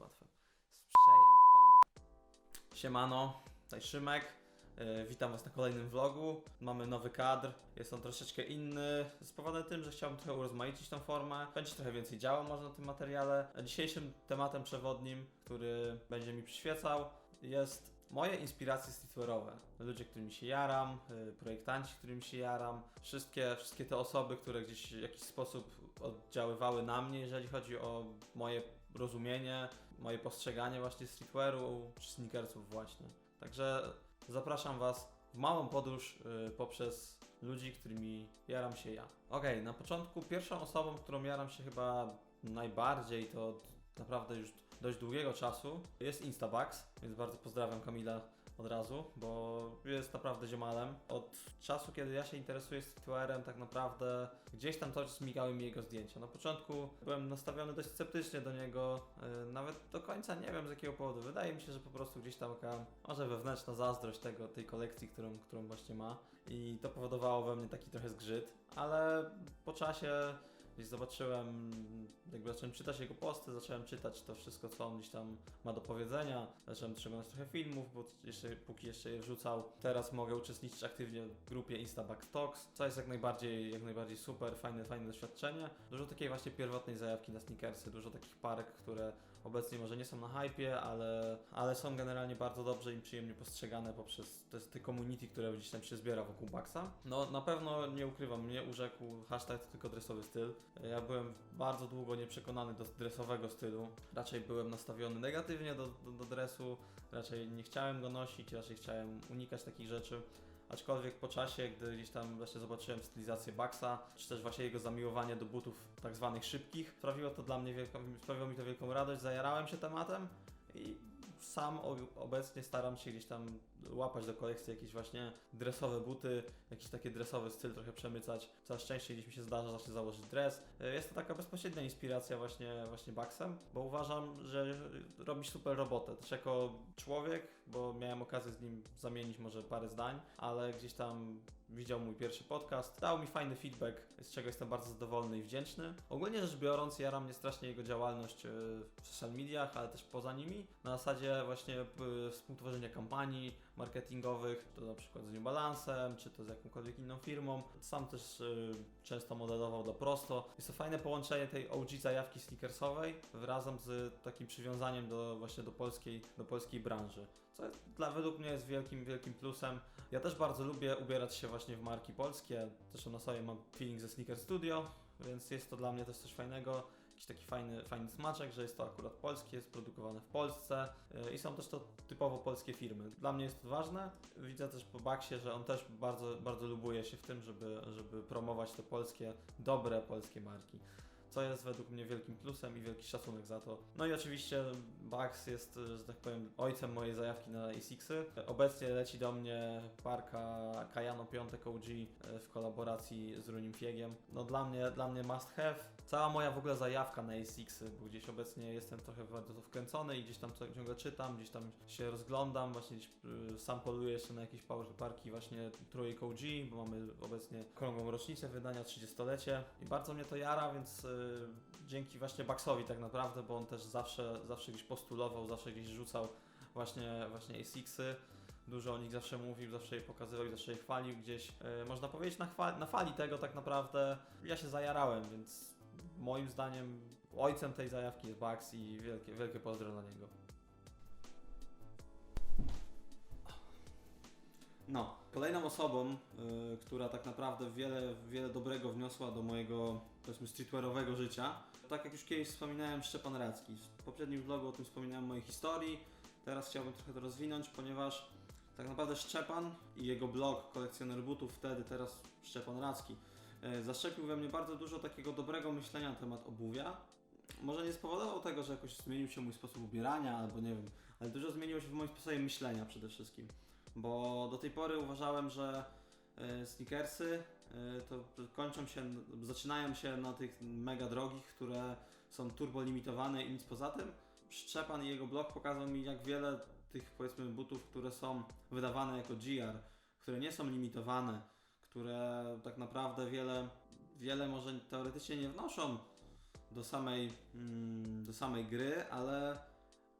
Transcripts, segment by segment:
łatwe. Przejebane. Siemano, tutaj Szymek. E, Witam Was na kolejnym vlogu. Mamy nowy kadr, jest on troszeczkę inny. Spowodowany tym, że chciałbym trochę urozmaicić tą formę. Będzie trochę więcej działo może na tym materiale. Dzisiejszym tematem przewodnim, który będzie mi przyświecał, jest moje inspiracje streetwearowe. Ludzie, którymi się jaram, y, projektanci, którymi się jaram. Wszystkie, wszystkie te osoby, które gdzieś w jakiś sposób oddziaływały na mnie, jeżeli chodzi o moje rozumienie, moje postrzeganie właśnie streetwearu czy sneakersów właśnie. Także zapraszam Was w małą podróż y, poprzez ludzi, którymi jaram się ja. Okej, na początku pierwszą osobą, którą jaram się chyba najbardziej, to naprawdę już dość długiego czasu, jest Instabax, więc bardzo pozdrawiam Kamila od razu, bo jest naprawdę ziomalem. Od czasu, kiedy ja się interesuję streetwearem, tak naprawdę gdzieś tam cały czas migały mi jego zdjęcia. Na początku byłem nastawiony dość sceptycznie do niego, yy, nawet do końca nie wiem z jakiego powodu. Wydaje mi się, że po prostu gdzieś tam taka może wewnętrzna zazdrość tego, tej kolekcji, którą, którą właśnie ma i to powodowało we mnie taki trochę zgrzyt, ale po czasie gdzieś zobaczyłem, jakby zacząłem czytać jego posty, zacząłem czytać to wszystko, co on gdzieś tam ma do powiedzenia, zacząłem oglądać trochę filmów, bo jeszcze, póki jeszcze je wrzucał. Teraz mogę uczestniczyć aktywnie w grupie Instaback Talks, co jest jak najbardziej, jak najbardziej super, fajne, fajne doświadczenie. Dużo takiej właśnie pierwotnej zajawki na sneakersy, dużo takich parek, które obecnie może nie są na hypie, ale, ale są generalnie bardzo dobrze i przyjemnie postrzegane poprzez te, te community, które gdzieś tam się zbiera wokół Baxa. No na pewno nie ukrywam, mnie urzekł hashtag tylko dresowy styl. Ja byłem bardzo długo nieprzekonany do dresowego stylu. Raczej byłem nastawiony negatywnie do, do, do dresu, raczej nie chciałem go nosić, raczej chciałem unikać takich rzeczy. Aczkolwiek po czasie, gdy gdzieś tam właśnie zobaczyłem stylizację Baxa, czy też właśnie jego zamiłowanie do butów tak zwanych szybkich, sprawiło to dla mnie wielką, sprawiło mi to wielką radość, zajarałem się tematem i sam obecnie staram się gdzieś tam łapać do kolekcji jakieś właśnie dresowe buty, jakiś taki dresowy styl trochę przemycać. Coraz częściej gdzieś mi się zdarza właśnie założyć dres. Y, Jest to taka bezpośrednia inspiracja właśnie, właśnie Baxem, bo uważam, że robi super robotę. Też jako człowiek, bo miałem okazję z nim zamienić może parę zdań, ale gdzieś tam widział mój pierwszy podcast, dał mi fajny feedback, z czego jestem bardzo zadowolony i wdzięczny. Ogólnie rzecz biorąc, jara mnie strasznie jego działalność y, w social mediach, ale też poza nimi, na zasadzie właśnie y, współtworzenia kampanii marketingowych, to na przykład z New Balance'em, czy to z jakąkolwiek inną firmą. Sam też y, często modelował do prosto. Jest to fajne połączenie tej OG zajawki sneakersowej razem z takim przywiązaniem do właśnie do polskiej, do polskiej branży. Co dla według mnie jest wielkim, wielkim plusem. Ja też bardzo lubię ubierać się właśnie w marki polskie. Zresztą na sobie mam feeling ze Sneaker Studio, więc jest to dla mnie też coś fajnego. Jakiś taki fajny, fajny smaczek, że jest to akurat polskie, jest produkowane w Polsce yy, i są też to typowo polskie firmy. Dla mnie jest to ważne. Widzę też po Baksie, że on też bardzo, bardzo lubuje się w tym, żeby, żeby promować te polskie, dobre polskie marki co jest według mnie wielkim plusem i wielki szacunek za to. No i oczywiście Bax jest, że tak powiem, ojcem mojej zajawki na ASICSy. Obecnie leci do mnie parka Kayano 5 OG e, w kolaboracji z Runim Fiegiem. No dla mnie, dla mnie must have. Cała moja w ogóle zajawka na ASICSy, bo gdzieś obecnie jestem trochę bardzo to wkręcony i gdzieś tam ciągle czytam, gdzieś tam się rozglądam, właśnie gdzieś y, sam poluję jeszcze na jakieś parki właśnie trójek OG, bo mamy obecnie okrągłą rocznicę wydania, 30-lecie i bardzo mnie to jara, więc y, dzięki właśnie Baxowi tak naprawdę, bo on też zawsze, zawsze gdzieś postulował, zawsze gdzieś rzucał właśnie, właśnie ASICsy. Dużo o nich zawsze mówił, zawsze je pokazywał i zawsze je chwalił gdzieś. y, można powiedzieć na, na fali tego tak naprawdę ja się zajarałem, więc moim zdaniem ojcem tej zajawki jest Bax i wielkie, wielkie pozdro dla niego. No, kolejną osobą, y, która tak naprawdę wiele, wiele dobrego wniosła do mojego, powiedzmy, streetwearowego życia, tak jak już kiedyś wspominałem, Szczepan Radzki. W poprzednim vlogu o tym wspominałem mojej historii, teraz chciałbym trochę to rozwinąć, ponieważ tak naprawdę Szczepan i jego blog Kolekcjoner Butów, wtedy, teraz Szczepan Radzki, zaszczepił we mnie bardzo dużo takiego dobrego myślenia na temat obuwia. Może nie spowodował tego, że jakoś zmienił się mój sposób ubierania, albo nie wiem, ale dużo zmieniło się w moim sposobie myślenia przede wszystkim bo do tej pory uważałem, że e, sneakersy e, to kończą się, zaczynają się na tych mega drogich, które są turbo limitowane i nic poza tym. Szczepan i jego blog pokazał mi, jak wiele tych powiedzmy butów, które są wydawane jako GR, które nie są limitowane, które tak naprawdę wiele, wiele może teoretycznie nie wnoszą do samej, mm, do samej gry, ale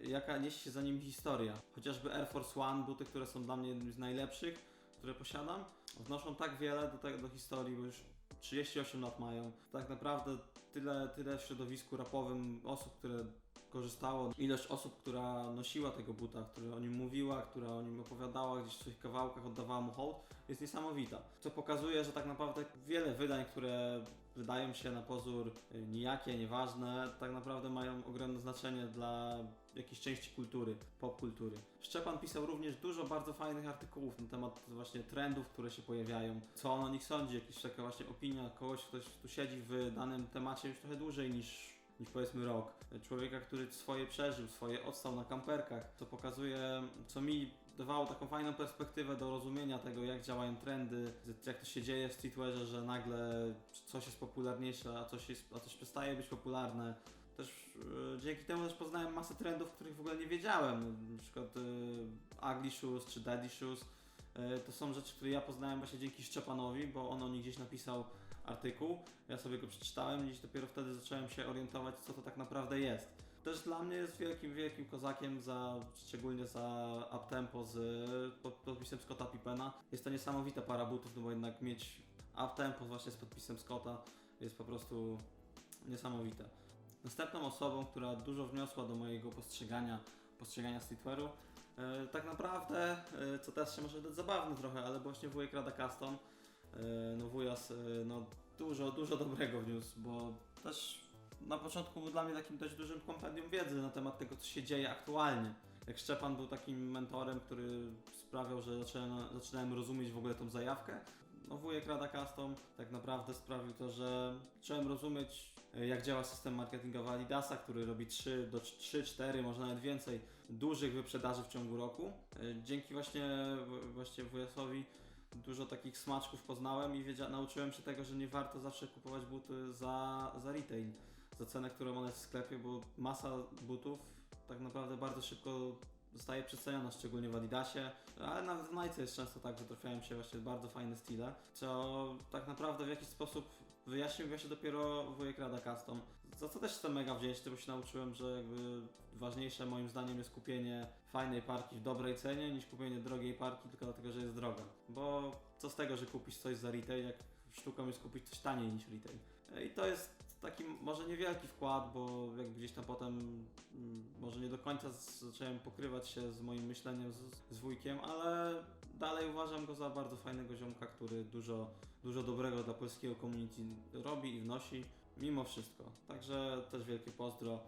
jaka niesie się za nim historia. Chociażby Air Force One, buty, które są dla mnie jednymi z najlepszych, które posiadam, wnoszą tak wiele do, tego, do historii, bo już 38 lat mają. Tak naprawdę tyle, tyle w środowisku rapowym osób, które korzystało, ilość osób, która nosiła tego buta, która o nim mówiła, która o nim opowiadała, gdzieś w swoich kawałkach oddawała mu hołd, jest niesamowita. Co pokazuje, że tak naprawdę wiele wydań, które wydają się na pozór y, nijakie, nieważne, tak naprawdę mają ogromne znaczenie dla jakiejś części kultury, popkultury. Szczepan pisał również dużo bardzo fajnych artykułów na temat właśnie trendów, które się pojawiają, co on o nich sądzi, jakaś taka właśnie opinia kogoś, ktoś tu siedzi w danym temacie już trochę dłużej niż niż powiedzmy rok. Człowieka, który swoje przeżył, swoje odstał na kamperkach, co pokazuje, co mi dawało taką fajną perspektywę do rozumienia tego, jak działają trendy, jak to się dzieje w streetwearze, że nagle coś jest popularniejsze, a coś, jest, a coś przestaje być popularne. Też e, dzięki temu też poznałem masę trendów, których w ogóle nie wiedziałem. Na przykład e, Ugly Shoes czy Daddy Shoes. E, to są rzeczy, które ja poznałem właśnie dzięki Szczepanowi, bo on o nich gdzieś napisał artykuł. Ja sobie go przeczytałem i gdzieś dopiero wtedy zacząłem się orientować, co to tak naprawdę jest. Też dla mnie jest wielkim, wielkim kozakiem, za, szczególnie za uptempo z pod, podpisem Scotta Pippena. Jest to niesamowita para butów, no bo jednak mieć uptempo właśnie z podpisem Scotta jest po prostu niesamowite. Następną osobą, która dużo wniosła do mojego postrzegania, postrzegania streetwearu, tak naprawdę, e, co też się może dać zabawne trochę, ale właśnie wujek Rada Custom, e, no wujas, e, no dużo, dużo dobrego wniósł, bo też na początku był dla mnie takim dość dużym kompendium wiedzy na temat tego, co się dzieje aktualnie. Jak Szczepan był takim mentorem, który sprawiał, że zacząłem, zaczynałem rozumieć w ogóle tą zajawkę. No wujek Rada Custom tak naprawdę sprawił to, że zacząłem rozumieć e, jak działa system marketingowy Adidasa, który robi 3 do 3, 4, może nawet więcej dużych wyprzedaży w ciągu roku. E, Dzięki właśnie, właśnie wujasowi dużo takich smaczków poznałem i nauczyłem się tego, że nie warto zawsze kupować buty za, za retail, za cenę, którą one w sklepie, bo masa butów tak naprawdę bardzo szybko zostaje przeceniona, szczególnie w Adidasie, ale nawet w Nike jest często tak, że trafiają się właśnie bardzo fajne style, co tak naprawdę w jakiś sposób wyjaśnił właśnie dopiero wujek Rada Custom, za co też jestem mega wdzięczny, bo się nauczyłem, że jakby ważniejsze moim zdaniem jest kupienie fajnej parki w dobrej cenie niż kupienie drogiej parki tylko dlatego, że jest droga. Bo co z tego, że kupisz coś za retail, jak sztuką jest kupić coś taniej niż retail. I to jest taki może niewielki wkład, bo jak gdzieś tam potem mm, może nie do końca zacząłem pokrywać się z moim myśleniem z, z wujkiem, ale dalej uważam go za bardzo fajnego ziomka, który dużo, dużo dobrego dla polskiego community robi i wnosi, mimo wszystko. Także też wielkie pozdro.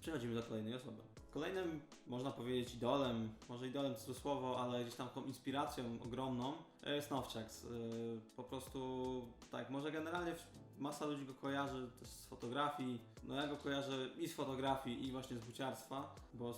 Przechodzimy do kolejnej osoby. Kolejnym, można powiedzieć, idolem, może idolem słowo, ale gdzieś tam taką inspiracją ogromną e, jest Nowczaks. Yy, Po prostu, tak, może generalnie masa ludzi go kojarzy też z fotografii. No ja go kojarzę i z fotografii, i właśnie z buciarstwa, bo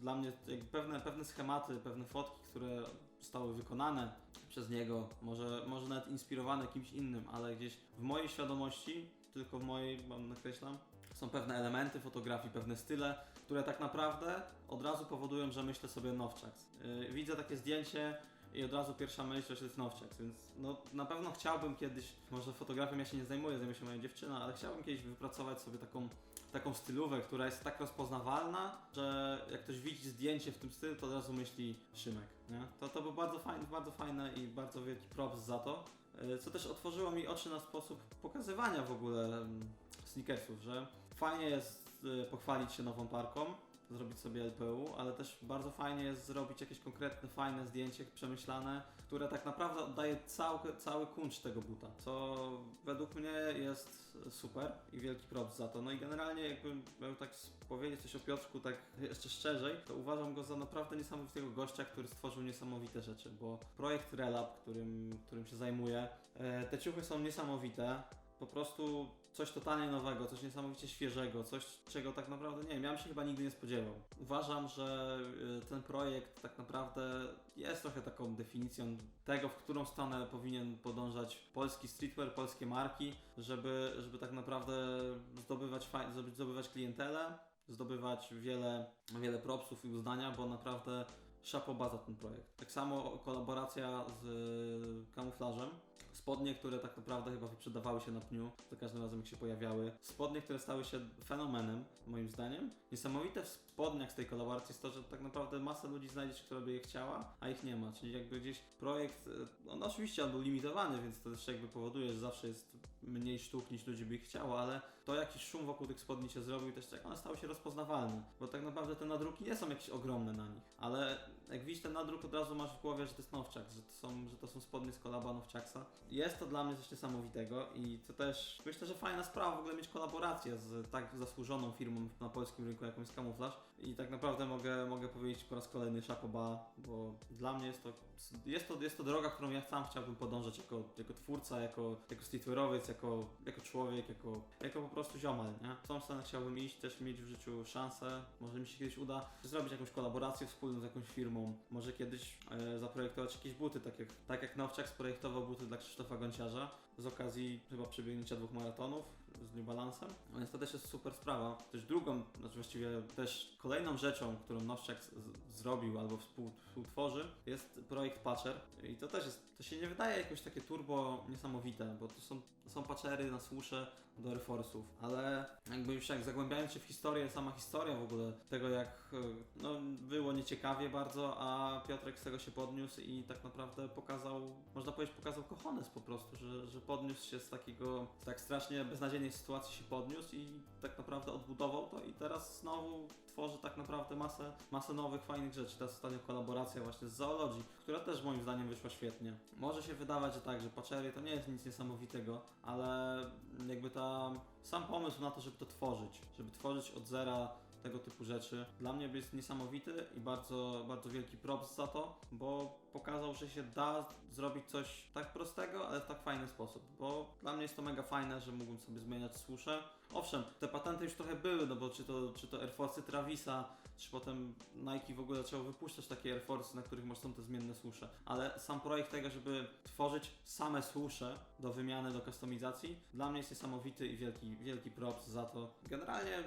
dla mnie pewne, pewne schematy, pewne fotki, które zostały wykonane przez niego, może, może nawet inspirowane kimś innym, ale gdzieś w mojej świadomości, tylko w mojej, mam nakreślam, są pewne elementy fotografii, pewne style, które tak naprawdę od razu powodują, że myślę sobie Nowczaks. Yy, widzę takie zdjęcie i od razu pierwsza myśl, że to jest Nowczaks, więc no, na pewno chciałbym kiedyś, może fotografią ja się nie zajmuję, zajmuje się moja dziewczyna, ale chciałbym kiedyś wypracować sobie taką, taką stylówę, która jest tak rozpoznawalna, że jak ktoś widzi zdjęcie w tym stylu, to od razu myśli Szymek, nie? To, to było bardzo fajne, bardzo fajne i bardzo wielki props za to, yy, co też otworzyło mi oczy na sposób pokazywania w ogóle sneakersów, że fajnie jest y, pochwalić się nową parką, zrobić sobie LPU, ale też bardzo fajnie jest zrobić jakieś konkretne, fajne zdjęcie, przemyślane, które tak naprawdę oddaje cały, cały kuncz tego buta, co według mnie jest super i wielki props za to. No i generalnie jakbym miał tak powiedzieć coś o Piotrku tak jeszcze szczerzej, to uważam go za naprawdę niesamowitego gościa, który stworzył niesamowite rzeczy, bo projekt Relab, którym, którym się zajmuję, e, te ciuchy są niesamowite, po prostu coś totalnie nowego, coś niesamowicie świeżego, coś czego tak naprawdę nie wiem, ja bym się chyba nigdy nie spodziewał. Uważam, że y, ten projekt tak naprawdę jest trochę taką definicją tego, w którą stronę powinien podążać polski streetwear, polskie marki, żeby, żeby tak naprawdę zdobywać, zdobywać klientelę, zdobywać wiele, wiele propsów i uznania, bo naprawdę szapoba za ten projekt. Tak samo kolaboracja z y, kamuflażem. Spodnie, które tak naprawdę chyba wyprzedawały się na pniu za każdym razem jak się pojawiały. Spodnie, które stały się fenomenem, moim zdaniem. Niesamowite w spodniach z tej kolaboracji jest to, że tak naprawdę masa ludzi znajdziesz, która by je chciała, a ich nie ma. Czyli jakby gdzieś projekt, y, on oczywiście on był limitowany, więc to też jakby powoduje, że zawsze jest mniej sztuk niż ludzi by ich chciało, ale to jaki szum wokół tych spodni się zrobił, też jak one stały się rozpoznawalne. Bo tak naprawdę te nadruki nie są jakieś ogromne na nich, ale jak widzisz ten nadruk od razu masz w głowie, że to jest Nowczak, że to są, że to są spodnie z kolaba Nowczaksa. Jest to dla mnie coś niesamowitego i to też myślę, że fajna sprawa w ogóle mieć kolaborację z tak zasłużoną firmą na polskim rynku, jaką jest Camouflage i tak naprawdę mogę, mogę powiedzieć po raz kolejny Chapoba, bo dla mnie jest to, jest to, jest to droga, którą ja sam chciałbym podążać jako, jako twórca, jako, jako streetwearowiec, jako, jako człowiek, jako, jako prostu ziomal, nie? W tą stronę chciałbym iść, też mieć w życiu szansę, może mi się kiedyś uda zrobić jakąś kolaborację wspólną z jakąś firmą, może kiedyś e, zaprojektować jakieś buty, tak jak, tak jak Nowczak sprojektował buty dla Krzysztofa Gonciarza z okazji chyba przebiegnięcia dwóch maratonów z New Balancem, więc to też jest super sprawa. Też drugą, znaczy właściwie też kolejną rzeczą, którą Nowczak zrobił albo współ, współtworzy jest projekt Patcher. I to też jest, to się nie wydaje jakoś takie turbo niesamowite, bo to są, są patchery na słusze do Air Force'ów, ale jakby już jak zagłębiając się w historię, sama historia w ogóle tego jak e, no, było nieciekawie bardzo, a Piotrek z tego się podniósł i tak naprawdę pokazał, można powiedzieć pokazał kochones po prostu, że, że podniósł się z takiego, tak strasznie beznadziejnej sytuacji się podniósł i tak naprawdę odbudował to i teraz znowu tworzy tak naprawdę masę, masę nowych, fajnych rzeczy. Teraz ostatnio kolaboracja właśnie z Zoologii, która też moim zdaniem wyszła świetnie. Może się wydawać, że tak, że Pachery to nie jest nic niesamowitego, ale jakby ta, sam pomysł na to, żeby to tworzyć, żeby tworzyć od zera tego typu rzeczy, dla mnie jest niesamowity i bardzo, bardzo wielki props za to, bo pokazał, że się da zrobić coś tak prostego, ale w tak fajny sposób, bo dla mnie jest to mega fajne, że mógłbym sobie zmieniać słusze. Owszem, te patenty już trochę były, no bo czy to, czy to Air Force Travisa, czy potem Nike w ogóle zaczęło wypuszczać takie Air Force, na których masz są te zmienne słusze, ale sam projekt tego, żeby tworzyć same słusze do wymiany, do kustomizacji, dla mnie jest niesamowity i wielki, wielki props za to. Generalnie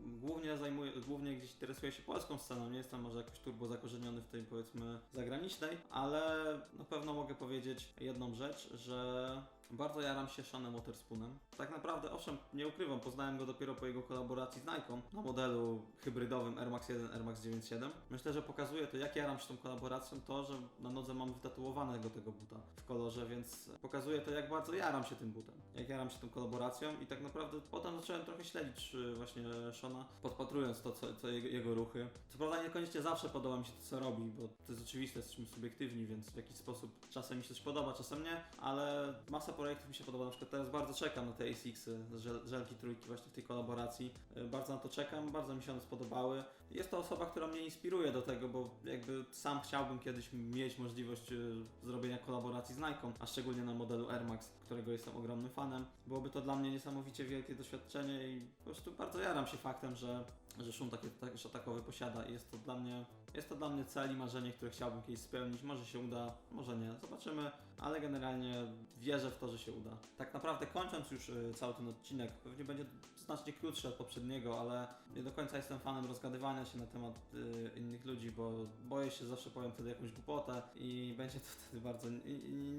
głównie zajmuję, głównie gdzieś interesuję się polską sceną, nie jestem może jakoś turbo zakorzeniony w tej powiedzmy zagranicznej, ale na pewno mogę powiedzieć jedną rzecz, że bardzo jaram się Seanem Waterspoonem. Tak naprawdę, owszem, nie ukrywam, poznałem go dopiero po jego kolaboracji z Nike na modelu hybrydowym Air Max 1, Air Max 97. Myślę, że pokazuje to, jak jaram się tą kolaboracją, to, że na nodze mam wytatuowanego tego buta w kolorze, więc pokazuje to, jak bardzo jaram się tym butem, jak jaram się tą kolaboracją i tak naprawdę potem zacząłem trochę śledzić y, właśnie Shona, podpatrując to, co, co jego, jego ruchy. Co prawda niekoniecznie zawsze podoba mi się to, co robi, bo to jest oczywiste, jesteśmy subiektywni, więc w jakiś sposób czasem mi się coś podoba, czasem nie, ale masa projektów mi się podoba. Na przykład teraz bardzo czekam na te ASICsy, żel, żelki trójki właśnie w tej kolaboracji. Y, Bardzo na to czekam, bardzo mi się one spodobały. Jest to osoba, która mnie inspiruje do tego, bo jakby sam chciałbym kiedyś mieć możliwość y, zrobienia kolaboracji z Nike, a szczególnie na modelu Air Max, którego jestem ogromnym fanem. Byłoby to dla mnie niesamowicie wielkie doświadczenie i po prostu bardzo jaram się faktem, że, że szum takie, tak, że takowy posiada i jest to dla mnie jest to dla mnie cel i marzenie, które chciałbym kiedyś spełnić. Może się uda, może nie. Zobaczymy, ale generalnie wierzę w to, że się uda. Tak naprawdę kończąc już y, cały ten odcinek, pewnie będzie znacznie krótszy od poprzedniego, ale nie do końca jestem fanem rozgadywania się na temat y, innych ludzi, bo boję się, zawsze powiem wtedy jakąś głupotę i będzie to wtedy bardzo...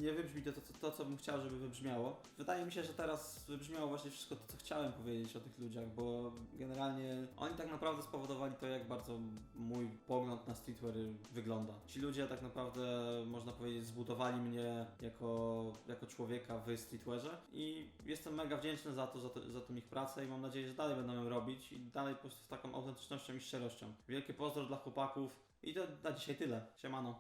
Nie wybrzmi to, to, to, co bym chciał, żeby wybrzmiało. Wydaje mi się, że teraz wybrzmiało właśnie wszystko to, co chciałem powiedzieć o tych ludziach, bo generalnie oni tak naprawdę spowodowali to, jak bardzo mój pogląd na streetwear wygląda. Ci ludzie tak naprawdę, można powiedzieć, zbudowali mnie jako, jako człowieka w streetwearze i jestem mega wdzięczny za to, za, to, za tą ich pracę i mam nadzieję, że dalej będą ją robić i dalej po prostu z taką autentycznością i szczerością. Wielkie pozdro dla chłopaków i to na dzisiaj tyle. Siemano.